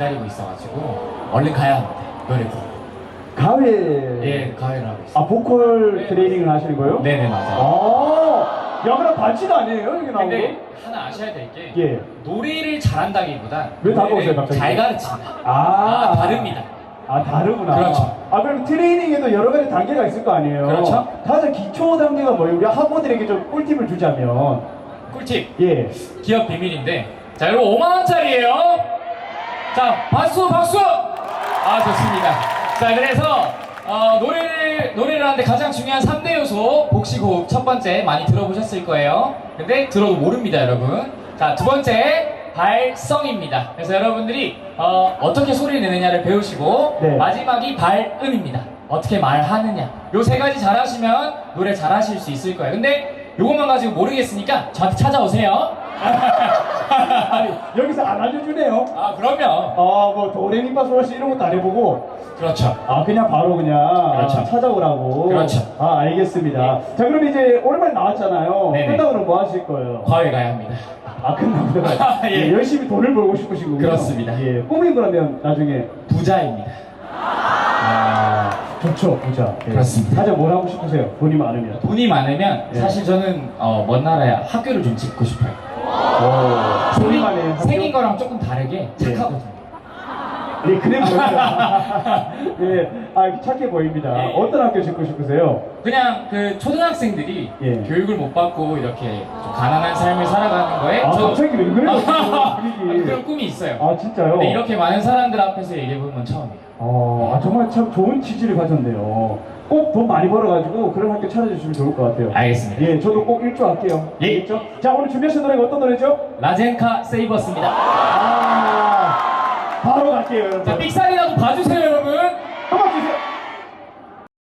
기다리고 있어가지고 얼른 가야 합니다. 노래 부르러. 가회. 예, 가해를 하고 있어요. 아 보컬 네. 트레이닝을 하시는 거예요? 네네 맞아요. 아, 야 그럼 반치도 아니에요 나온 거? 근데 하나 아셔야 될 게 예. 노래를 잘한다기보다 왜 다가오세요, 갑자기? 잘 가르친다. 아, 아, 다릅니다. 아 다르구나. 그렇죠. 아 그럼 트레이닝에도 여러 가지 단계가 있을 거 아니에요? 그렇죠. 가장 기초 단계가 뭐예요? 우리 학부모들에게 좀 꿀팁을 주자면 꿀팁 예. 기업 비밀인데 자 여러분 5만 원짜리예요. 자 박수 박수. 아 좋습니다. 자 그래서 어, 노래를 노래를 하는데 가장 중요한 3대 요소 복식호흡 첫 번째 많이 들어보셨을 거예요. 근데 들어도 모릅니다 여러분. 자 두 번째 발성입니다. 그래서 여러분들이 어, 어떻게 소리를 내느냐를 배우시고 네. 마지막이 발음입니다. 어떻게 말하느냐. 요 세 가지 잘하시면 노래 잘하실 수 있을 거예요. 근데 요것만 가지고 모르겠으니까 저한테 찾아오세요. 아니 여기서 안 알려주네요. 아 그럼요. 아뭐 도레미파 솔라시 이런 것도 안 해보고 그렇죠. 아 그냥 바로 그냥 그렇죠. 아, 찾아오라고. 그렇죠. 아 알겠습니다. 자 그럼 이제 오랜만에 나왔잖아요. 네네. 끝나고는 뭐 하실 거예요? 과외 가야 합니다. 아 끝나고 아, 예. 예, 열심히 돈을 벌고 싶으시군요. 그렇습니다. 예 꿈이 그러면 나중에 부자입니다. 아 좋죠 부자. 예. 그렇습니다. 가장 뭘 하고 싶으세요? 돈이 많으면. 돈이 많으면 예. 사실 저는 어, 먼 나라에 학교를 좀 짓고 싶어요. 오. 돈이 학교? 생긴 거랑 조금 다르게 예. 착하거든요. 예 그래 보여요. 예, 아 착해 보입니다. 예. 어떤 학교 짓고 싶으세요? 그냥 그 초등학생들이 예. 교육을 못 받고 이렇게 좀 가난한 삶을 살아가는 거에 아 저- 갑자기 왜 그래요? 아, 분위기. 그런 꿈이 있어요. 아 진짜요? 근데 이렇게 많은 사람들 앞에서 얘기해보는 건 처음이에요. 어, 아, 정말 참 좋은 취지를 가졌네요. 꼭 돈 많이 벌어가지고 그런 학교 찾아주시면 좋을 것 같아요. 알겠습니다. 예, 저도 꼭 일조 할게요. 예. 알겠죠? 자, 오늘 준비하신 노래가 어떤 노래죠? 라젠카 세이버스입니다. 아, 바로 갈게요 여러분. 자, 삑사리라도 봐주세요, 여러분.